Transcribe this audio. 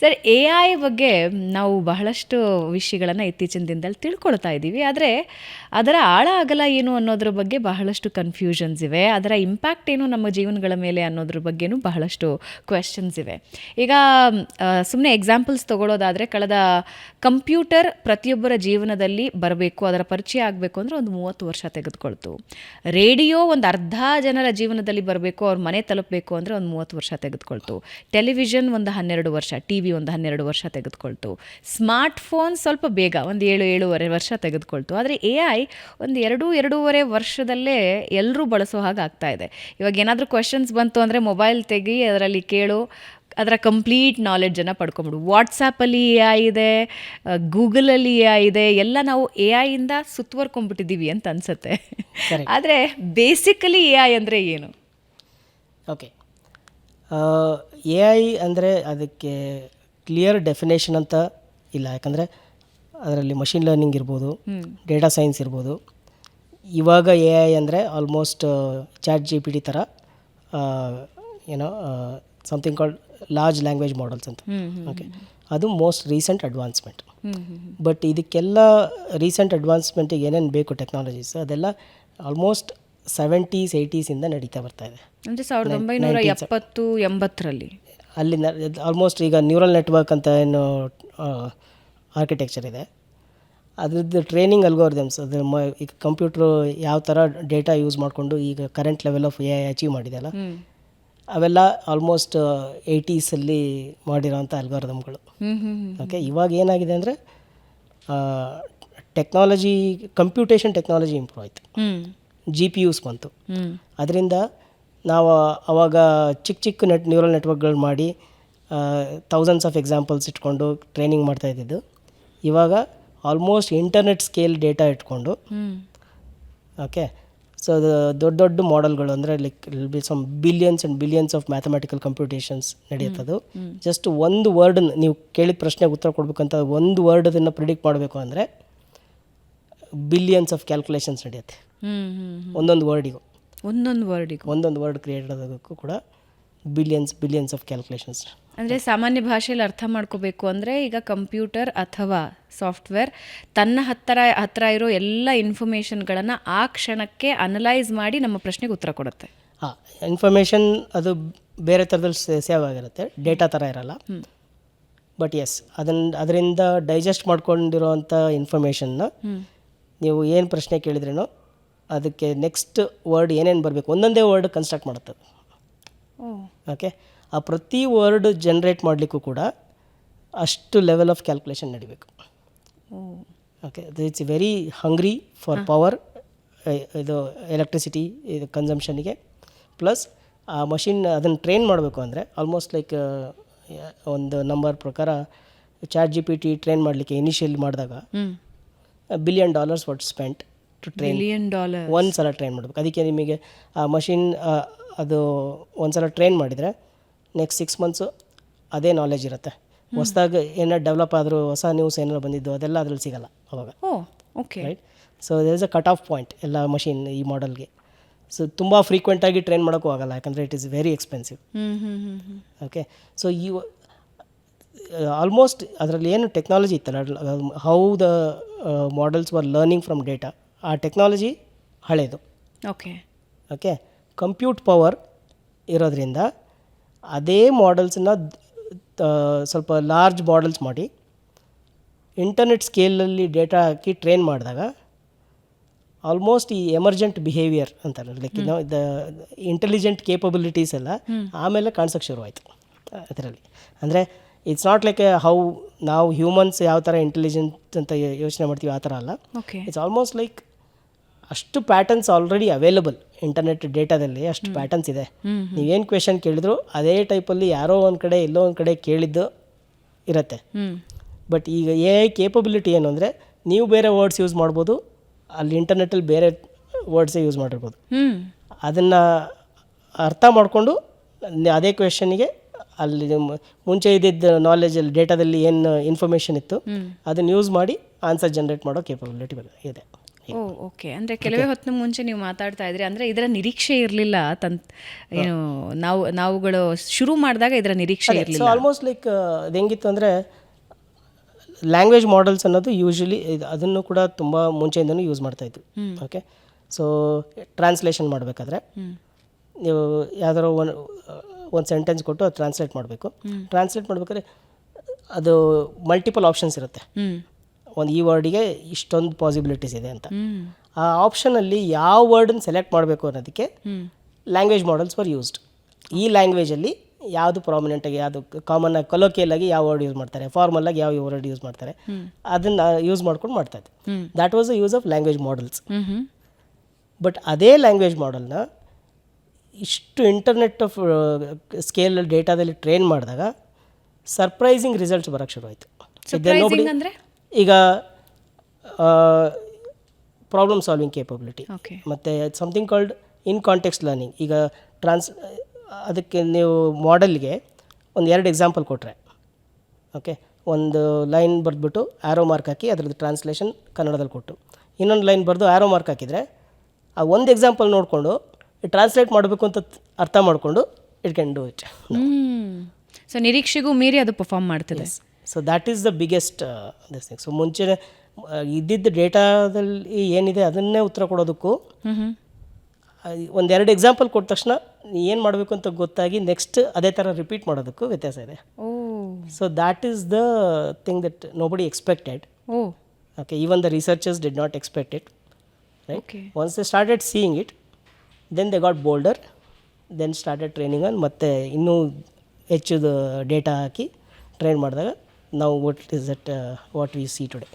Sir A I ಬಗ್ಗೆ ನಾವು ಬಹಳಷ್ಟು ವಿಷಯಗಳನ್ನು ಇತ್ತೀಚಿನ ದಿನದಲ್ಲಿ ತಿಳ್ಕೊಳ್ತಾ ಇದ್ದೀವಿ. ಆದರೆ ಅದರ ಆಳ ಆಗಲ್ಲ ಏನು ಅನ್ನೋದ್ರ ಬಗ್ಗೆ ಬಹಳಷ್ಟು ಕನ್ಫ್ಯೂಷನ್ಸ್ ಇವೆ. ಅದರ ಇಂಪ್ಯಾಕ್ಟ್ ಏನು ನಮ್ಮ ಜೀವನಗಳ ಮೇಲೆ ಅನ್ನೋದ್ರ ಬಗ್ಗೆನೂ ಬಹಳಷ್ಟು ಕ್ವೆಶನ್ಸ್ ಇವೆ. ಈಗ ಸುಮ್ಮನೆ ಎಕ್ಸಾಂಪಲ್ಸ್ ತಗೊಳ್ಳೋದಾದರೆ ಕಳೆದ ಕಂಪ್ಯೂಟರ್ ಪ್ರತಿಯೊಬ್ಬರ ಜೀವನದಲ್ಲಿ ಬರಬೇಕು, ಅದರ ಪರಿಚಯ ಆಗಬೇಕು ಅಂದರೆ ಒಂದು ಮೂವತ್ತು ವರ್ಷ ತೆಗೆದುಕೊಳ್ತು. ರೇಡಿಯೋ ಒಂದು ಅರ್ಧ ಜನರ ಜೀವನದಲ್ಲಿ ಬರಬೇಕು, ಅವ್ರ ಮನೆ ತಲುಪಬೇಕು ಅಂದರೆ ಒಂದು ಮೂವತ್ತು ವರ್ಷ ತೆಗೆದುಕೊಳ್ತು. ಟೆಲಿವಿಷನ್ ಒಂದು ಹನ್ನೆರಡು ವರ್ಷ ಟಿ ವಿ ಒಂದು ಹನ್ನೆರಡು ವರ್ಷ ತೆಗೆದುಕೊಳ್ತು. ಸ್ಮಾರ್ಟ್ ಫೋನ್ ಸ್ವಲ್ಪ ಬೇಗ ಒಂದು ಏಳು ಏಳುವರೆ ವರ್ಷ ತೆಗೆದುಕೊಳ್ತು. ಆದರೆ ಎ ಐ ಒಂದು ಎರಡು ಎರಡೂವರೆ ವರ್ಷದಲ್ಲೇ ಎಲ್ಲರೂ ಬಳಸೋ ಹಾಗೆ ಆಗ್ತಾ ಇದೆ. ಇವಾಗ ಏನಾದರೂ ಕ್ವೆಶನ್ಸ್ ಬಂತು ಅಂದರೆ ಮೊಬೈಲ್ ತೆಗಿ ಅದರಲ್ಲಿ ಕೇಳು ಅದರ ಕಂಪ್ಲೀಟ್ ನಾಲೆಡ್ಜನ್ನು ಪಡ್ಕೊಂಬಿಡು. ವಾಟ್ಸಪ್ಪಲ್ಲಿ ಎ ಐ ಇದೆ ಗೂಗಲಲ್ಲಿ ಎ ಐ ಇದೆ ಎಲ್ಲ ನಾವು ಎ ಐಯಿಂದ ಸುತ್ತುವರ್ಕೊಂಡ್ಬಿಟ್ಟಿದ್ದೀವಿ ಅಂತ ಅನಿಸುತ್ತೆ. ಆದರೆ ಬೇಸಿಕಲಿ ಎ ಐ ಅಂದರೆ ಏನು? ಓಕೆ ಎ ಐ ಅಂದರೆ ಅದಕ್ಕೆ ಕ್ಲಿಯರ್ ಡೆಫಿನೇಷನ್ ಅಂತ ಇಲ್ಲ. ಯಾಕಂದರೆ ಅದರಲ್ಲಿ ಮಷಿನ್ ಲರ್ನಿಂಗ್ ಇರ್ಬೋದು ಡೇಟಾ ಸೈನ್ಸ್ ಇರ್ಬೋದು. ಇವಾಗ ಎ ಐ ಅಂದರೆ almost chat G P T ಥರ ಏನೋ something called large language models ಅಂತ. ಓಕೆ ಅದು ಮೋಸ್ಟ್ ರೀಸೆಂಟ್ ಅಡ್ವಾನ್ಸ್ಮೆಂಟ್ ಬಟ್ ಇದಕ್ಕೆಲ್ಲ ರೀಸೆಂಟ್ ಅಡ್ವಾನ್ಸ್ಮೆಂಟಿಗೆ ಏನೇನು ಬೇಕು ಟೆಕ್ನಾಲಜೀಸ್ ಅದೆಲ್ಲ ಆಲ್ಮೋಸ್ಟ್ ಸೆವೆಂಟೀಸ್ ಏಯ್ಟೀಸಿಂದ ನಡೀತಾ ಬರ್ತಾ ಇದೆ. ಅಂದರೆ ಸಾವಿರದ ಒಂಬೈನೂರ ಎಪ್ಪತ್ತು ಎಂಬತ್ತರಲ್ಲಿ. ಅಲ್ಲಿ ಆಲ್ಮೋಸ್ಟ್ ಈಗ ನ್ಯೂರಲ್ ನೆಟ್ವರ್ಕ್ ಅಂತ ಏನು ಆರ್ಕಿಟೆಕ್ಚರ್ ಇದೆ. ಅದರದ್ದು ಟ್ರೈನಿಂಗ್ ಅಲ್ಗೋರ್ದಮ್ಸ್ ಅದು ಮ ಈಗ ಕಂಪ್ಯೂಟ್ರು ಯಾವ ಥರ ಡೇಟಾ ಯೂಸ್ ಮಾಡಿಕೊಂಡು ಈಗ current level of A I achieve ಮಾಡಿದೆಯಲ್ಲ ಅವೆಲ್ಲ ಆಲ್ಮೋಸ್ಟ್ ಏಯ್ಟೀಸಲ್ಲಿ ಮಾಡಿರೋಂಥ ಅಲ್ಗೋರಿದಮ್ಗಳು ಓಕೆ ಇವಾಗ ಏನಾಗಿದೆ ಅಂದರೆ ಟೆಕ್ನಾಲಜಿ ಕಂಪ್ಯೂಟೇಷನ್ ಟೆಕ್ನಾಲಜಿ ಇಂಪ್ರೂವ್ ಆಯಿತು. ಜಿ ಪಿ ಯೂಸ್ ಬಂತು. ಅದರಿಂದ ನಾವು ಅವಾಗ ಚಿಕ್ಕ ಚಿಕ್ಕ ನೆಟ್ ನ್ಯೂರಲ್ ನೆಟ್ವರ್ಕ್ಗಳು ಮಾಡಿ ತೌಸಂಡ್ಸ್ ಆಫ್ ಎಕ್ಸಾಂಪಲ್ಸ್ ಇಟ್ಕೊಂಡು ಟ್ರೈನಿಂಗ್ ಮಾಡ್ತಾ ಇದ್ದಿದ್ದು. ಇವಾಗ ಆಲ್ಮೋಸ್ಟ್ ಇಂಟರ್ನೆಟ್ ಸ್ಕೇಲ್ ಡೇಟಾ ಇಟ್ಕೊಂಡು. ಓಕೆ ಸೊ ಅದು ದೊಡ್ಡ ದೊಡ್ಡ ಮಾಡೆಲ್ಗಳು ಅಂದರೆ like be some billions and billions of mathematical computations ನಡೆಯುತ್ತದು. Just ಒಂದು ವರ್ಡ್ ನೀವು ಕೇಳಿದ ಪ್ರಶ್ನೆಗೆ ಉತ್ತರ ಕೊಡಬೇಕಂತ ಒಂದು ವರ್ಡ್ ಅದನ್ನು ಪ್ರಿಡಿಕ್ಟ್ ಮಾಡಬೇಕು ಅಂದರೆ ಬಿಲಿಯನ್ಸ್ ಆಫ್ ಕ್ಯಾಲ್ಕುಲೇಷನ್ಸ್ ನಡೆಯುತ್ತೆ. ಒಂದೊಂದು ವರ್ಡಿಗೂ ಒಂದೊಂದು ವರ್ಡಿಗೂ ಒಂದೊಂದು ವರ್ಡ್ ಕ್ರಿಯೇಟ್ ಆಗೋದಕ್ಕೂ ಕೂಡ ಬಿಲಿಯನ್ಸ್ ಬಿಲಿಯನ್ಸ್ ಆಫ್ ಕ್ಯಾಲ್ಕುಲೇಷನ್ಸ್ ಅಂದರೆ ಸಾಮಾನ್ಯ ಭಾಷೆಯಲ್ಲಿ ಅರ್ಥ ಮಾಡ್ಕೋಬೇಕು ಅಂದರೆ ಈಗ ಕಂಪ್ಯೂಟರ್ ಅಥವಾ ಸಾಫ್ಟ್ವೇರ್ ತನ್ನ ಹತ್ತಿರ ಹತ್ತಿರ ಇರೋ ಎಲ್ಲ ಇನ್ಫಾರ್ಮೇಷನ್ಗಳನ್ನು ಆ ಕ್ಷಣಕ್ಕೆ ಅನಲೈಸ್ ಮಾಡಿ ನಮ್ಮ ಪ್ರಶ್ನೆಗೆ ಉತ್ತರ ಕೊಡುತ್ತೆ. ಹಾಂ ಇನ್ಫಾರ್ಮೇಷನ್ ಅದು ಬೇರೆ ಥರದಲ್ಲಿ ಸೇವ್ ಆಗಿರುತ್ತೆ. ಡೇಟಾ ಥರ ಇರಲ್ಲ. ಬಟ್ ಎಸ್ ಅದನ್ನು ಅದರಿಂದ ಡೈಜೆಸ್ಟ್ ಮಾಡ್ಕೊಂಡಿರೋವಂಥ ಇನ್ಫಾರ್ಮೇಷನ್ನ ನೀವು ಏನು ಪ್ರಶ್ನೆ ಕೇಳಿದ್ರೇನೋ ಅದಕ್ಕೆ ನೆಕ್ಸ್ಟ್ ವರ್ಡ್ ಏನೇನು ಬರಬೇಕು? ಒಂದೊಂದೇ ವರ್ಡ್ ಕನ್ಸ್ಟ್ರಕ್ಟ್ ಮಾಡುತ್ತೆ ಅದು. ಓಕೆ ಆ ಪ್ರತಿ ವರ್ಡ್ ಜನ್ರೇಟ್ ಮಾಡಲಿಕ್ಕೂ ಕೂಡ ಅಷ್ಟು ಲೆವೆಲ್ ಆಫ್ ಕ್ಯಾಲ್ಕುಲೇಷನ್ ನಡಿಬೇಕು. Okay okay it's very hungry for power ಇದು ಎಲೆಕ್ಟ್ರಿಸಿಟಿ ಇದು ಕನ್ಸಂಪ್ಷನಿಗೆ ಪ್ಲಸ್ ಆ ಮಷಿನ್ ಅದನ್ನು ಟ್ರೈನ್ ಮಾಡಬೇಕು ಅಂದರೆ ಆಲ್ಮೋಸ್ಟ್ ಲೈಕ್ ಒಂದು ನಂಬರ್ ಪ್ರಕಾರ chat G P T train ಮಾಡಲಿಕ್ಕೆ ಇನಿಷಿಯಲ್ ಮಾಡಿದಾಗ billion dollars what spent to train dollar ಒಂದು ಸಲ ಟ್ರೈನ್ ಮಾಡಬೇಕು. ಅದಕ್ಕೆ ನಿಮಗೆ ಆ ಮಷಿನ್ ಅದು ಒಂದು ಸಲ ಟ್ರೈನ್ ಮಾಡಿದರೆ ನೆಕ್ಸ್ಟ್ ಸಿಕ್ಸ್ ಮಂತ್ಸು ಅದೇ ನಾಲೆಜ್ ಇರುತ್ತೆ. ಹೊಸದಾಗಿ ಏನಾರು ಡೆವಲಪ್ ಆದರೂ ಹೊಸ ನ್ಯೂಸ್ ಏನಾರು ಬಂದಿದ್ದು ಅದೆಲ್ಲ ಅದ್ರಲ್ಲಿ ಸಿಗಲ್ಲ ಅವಾಗ. Okay right so there is a cut off point ಎಲ್ಲ ಮಷಿನ್ ಈ ಮಾಡಲ್ಗೆ ಸೊ ತುಂಬ ಫ್ರೀಕ್ವೆಂಟಾಗಿ ಟ್ರೈನ್ ಮಾಡೋಕ್ಕೂ ಆಗಲ್ಲ ಯಾಕಂದರೆ it is very expensive okay so ಈ ಆಲ್ಮೋಸ್ಟ್ ಅದರಲ್ಲಿ ಏನು ಟೆಕ್ನಾಲಜಿ ಇತ್ತಲ್ಲ how the models were learning from data ಆ ಟೆಕ್ನಾಲಜಿ ಹಳೇದು. ಓಕೆ. ಓಕೆ? ಕಂಪ್ಯೂಟ್ ಪವರ್ ಇರೋದ್ರಿಂದ ಅದೇ ಮಾಡೆಲ್ಸನ್ನ ಸ್ವಲ್ಪ ಲಾರ್ಜ್ ಮಾಡೆಲ್ಸ್ ಮಾಡಿ ಇಂಟರ್ನೆಟ್ ಸ್ಕೇಲಲ್ಲಿ ಡೇಟಾ ಹಾಕಿ ಟ್ರೈನ್ ಮಾಡಿದಾಗ ಆಲ್ಮೋಸ್ಟ್ ಈ ಎಮರ್ಜೆಂಟ್ ಬಿಹೇವಿಯರ್ ಅಂತಾರೆ. ಲೈಕ್ ನಾವು ದ ಇಂಟೆಲಿಜೆಂಟ್ ಕೇಪಬಿಲಿಟೀಸ್ ಎಲ್ಲ ಆಮೇಲೆ ಕಾಣಿಸೋಕೆ ಶುರುವಾಯಿತು. ಅದರಲ್ಲಿ. ಅಂದರೆ ಇಟ್ಸ್ ನಾಟ್ ಲೈಕ್ ಹೌ ನಾವು ಹ್ಯೂಮನ್ಸ್ ಯಾವ ಥರ ಇಂಟೆಲಿಜೆಂಟ್ ಅಂತ ಯೋಚನೆ ಮಾಡ್ತೀವಿ ಆ ಥರ ಅಲ್ಲ. ಓಕೆ. ಇಟ್ಸ್ ಆಲ್ಮೋಸ್ಟ್ ಲೈಕ್ ಅಷ್ಟು ಪ್ಯಾಟರ್ನ್ಸ್ ಆಲ್ರೆಡಿ ಅವೈಲಬಲ್ ಇಂಟರ್ನೆಟ್ ಡೇಟಾದಲ್ಲಿ ಅಷ್ಟು ಪ್ಯಾಟರ್ನ್ಸ್ ಇದೆ. ನೀವೇನು ಕ್ವೆಶನ್ ಕೇಳಿದ್ರು ಅದೇ ಟೈಪಲ್ಲಿ ಯಾರೋ ಒಂದು ಕಡೆ ಎಲ್ಲೋ ಒಂದು ಕಡೆ ಕೇಳಿದ್ದು ಇರುತ್ತೆ. ಬಟ್ ಈಗ ಎ ಐ ಕೇಪಬಿಲಿಟಿ ಏನು ಅಂದರೆ ನೀವು ಬೇರೆ ವರ್ಡ್ಸ್ ಯೂಸ್ ಮಾಡ್ಬೋದು ಅಲ್ಲಿ ಇಂಟರ್ನೆಟ್ಟಲ್ಲಿ ಬೇರೆ ವರ್ಡ್ಸೇ ಯೂಸ್ ಮಾಡಿರ್ಬೋದು. ಅದನ್ನು ಅರ್ಥ ಮಾಡಿಕೊಂಡು ಅದೇ ಕ್ವೆಶನಿಗೆ ಅಲ್ಲಿ ಮುಂಚೆ ಇದ್ದಿದ್ದ ನಾಲೆಜಲ್ಲಿ ಡೇಟಾದಲ್ಲಿ ಏನು ಇನ್ಫಾರ್ಮೇಷನ್ ಇತ್ತು ಅದನ್ನು ಯೂಸ್ ಮಾಡಿ ಆನ್ಸರ್ ಜನ್ರೇಟ್ ಮಾಡೋ ಕೇಪಬಿಲಿಟಿ ಇದೆ. Oh okay. ಅಂದರೆ ಕೆಲವೇ ಹೊತ್ತಿನ ಮುಂಚೆ ನೀವು ಮಾತಾಡ್ತಾ ಇದ್ರಿ ಅಂದರೆ ಇದರ ನಿರೀಕ್ಷೆ ಇರಲಿಲ್ಲ ತಂತ್ ಏನು ನಾವು ನಾವುಗಳು ಶುರು ಮಾಡಿದಾಗ ಇದರ ನಿರೀಕ್ಷೆ ಇರಲಿಲ್ಲ. ಆಲ್ಮೋಸ್ಟ್ ಲೈಕ್ ಹೆಂಗಿತ್ತು ಅಂದರೆ ಲ್ಯಾಂಗ್ವೇಜ್ ಮಾಡೆಲ್ಸ್ ಅನ್ನೋದು ಯೂಶ್ವಲಿ ಅದನ್ನು ಕೂಡ ತುಂಬ ಮುಂಚೆಯಿಂದನೂ ಯೂಸ್ ಮಾಡ್ತಾ ಮಾಡ್ತಾಯಿದ್ವಿ ಓಕೆ ಸೊ ಟ್ರಾನ್ಸ್ಲೇಷನ್ ಮಾಡಬೇಕಾದ್ರೆ ನೀವು ಯಾವ್ದಾರು ಒಂದು ಒಂದು ಸೆಂಟೆನ್ಸ್ ಕೊಟ್ಟು ಅದು ಟ್ರಾನ್ಸ್ಲೇಟ್ ಮಾಡಬೇಕು. ಟ್ರಾನ್ಸ್ಲೇಟ್ ಮಾಡಬೇಕಾದ್ರೆ ಅದು ಮಲ್ಟಿಪಲ್ ಆಪ್ಷನ್ಸ್ ಇರುತ್ತೆ. ಒಂದು ಈ ವರ್ಡಿಗೆ ಇಷ್ಟೊಂದು ಪಾಸಿಬಿಲಿಟೀಸ್ ಇದೆ ಅಂತ. ಆ ಆಪ್ಷನಲ್ಲಿ ಯಾವ ವರ್ಡನ್ನು ಸೆಲೆಕ್ಟ್ ಮಾಡಬೇಕು ಅನ್ನೋದಕ್ಕೆ ಲ್ಯಾಂಗ್ವೇಜ್ ಮಾಡಲ್ಸ್ ಫಾರ್ ಯೂಸ್ಡ್ ಈ ಲ್ಯಾಂಗ್ವೇಜಲ್ಲಿ ಯಾವುದು ಪ್ರಾಮಿನೆಂಟಾಗಿ ಯಾವುದು ಕಾಮನ್ ಆಗಿ ಕೊಲೋಕಿಯಲ್ ಆಗಿ ಯಾವ ವರ್ಡ್ ಯೂಸ್ ಮಾಡ್ತಾರೆ ಫಾರ್ಮಲ್ ಆಗಿ ಯಾವ ವರ್ಡ್ ಯೂಸ್ ಮಾಡ್ತಾರೆ ಅದನ್ನು ಯೂಸ್ ಮಾಡ್ಕೊಂಡು ಮಾಡ್ತಾ ಇದ್ದೆ. That was the use of language models but ಅದೇ ಲ್ಯಾಂಗ್ವೇಜ್ ಮಾಡಲ್ನ ಇಷ್ಟು ಇಂಟರ್ನೆಟ್ ಆಫ್ ಸ್ಕೇಲ್ ಡೇಟಾದಲ್ಲಿ ಟ್ರೈನ್ ಮಾಡಿದಾಗ ಸರ್ಪ್ರೈಸಿಂಗ್ ರಿಸಲ್ಟ್ಸ್ ಬರೋಕ್ಕೆ ಶುರು ಆಯಿತು. ಸರ್ಪ್ರೈಸಿಂಗ್ ಅಂದರೆ? ಈಗ ಪ್ರಾಬ್ಲಮ್ ಸಾಲ್ವಿಂಗ್ ಕೇಪಬಿಲಿಟಿ ಓಕೆ ಮತ್ತು something called in context learning ಈಗ ಟ್ರಾನ್ಸ್ ಅದಕ್ಕೆ ನೀವು ಮಾಡೆಲ್ಗೆ ಒಂದು ಎರಡು ಎಕ್ಸಾಂಪಲ್ ಕೊಟ್ಟರೆ ಓಕೆ ಒಂದು ಲೈನ್ ಬರೆದ್ಬಿಟ್ಟು ಆ್ಯರೋ ಮಾರ್ಕ್ ಹಾಕಿ ಅದರದ್ದು ಟ್ರಾನ್ಸ್ಲೇಷನ್ ಕನ್ನಡದಲ್ಲಿ ಕೊಟ್ಟು. ಇನ್ನೊಂದು ಲೈನ್ ಬರೆದು ಆ್ಯರೋ ಮಾರ್ಕ್ ಹಾಕಿದರೆ ಆ ಒಂದು ಎಕ್ಸಾಂಪಲ್ ನೋಡಿಕೊಂಡು ಟ್ರಾನ್ಸ್ಲೇಟ್ ಮಾಡಬೇಕು ಅಂತ ಅರ್ಥ ಮಾಡಿಕೊಂಡು it can do it so ನಿರೀಕ್ಷೆಗೂ ಮೀರಿ ಅದು ಪರ್ಫಾರ್ಮ್ ಮಾಡ್ತದೆ. So that is the biggest this thing so ಮುಂಚೆ ಇದ್ದಿದ್ದ ಡೇಟಾದಲ್ಲಿ ಏನಿದೆ ಅದನ್ನೇ ಉತ್ತರ ಕೊಡೋದಕ್ಕೂ ಒಂದೆರಡು ಎಕ್ಸಾಂಪಲ್ ಕೊಟ್ಟ ತಕ್ಷಣ ಏನು ಮಾಡಬೇಕು ಅಂತ ಗೊತ್ತಾಗಿ ನೆಕ್ಸ್ಟ್ ಅದೇ ಥರ ರಿಪೀಟ್ ಮಾಡೋದಕ್ಕೂ ವ್ಯತ್ಯಾಸ ಇದೆ. So that is the thing that nobody expected okay even the researchers did not expect it right once they started seeing it then they got bolder then started training on ಮತ್ತು ಇನ್ನೂ ಹೆಚ್ಚು data ಹಾಕಿ train ಮಾಡಿದಾಗ now what is it? Uh, what we see today.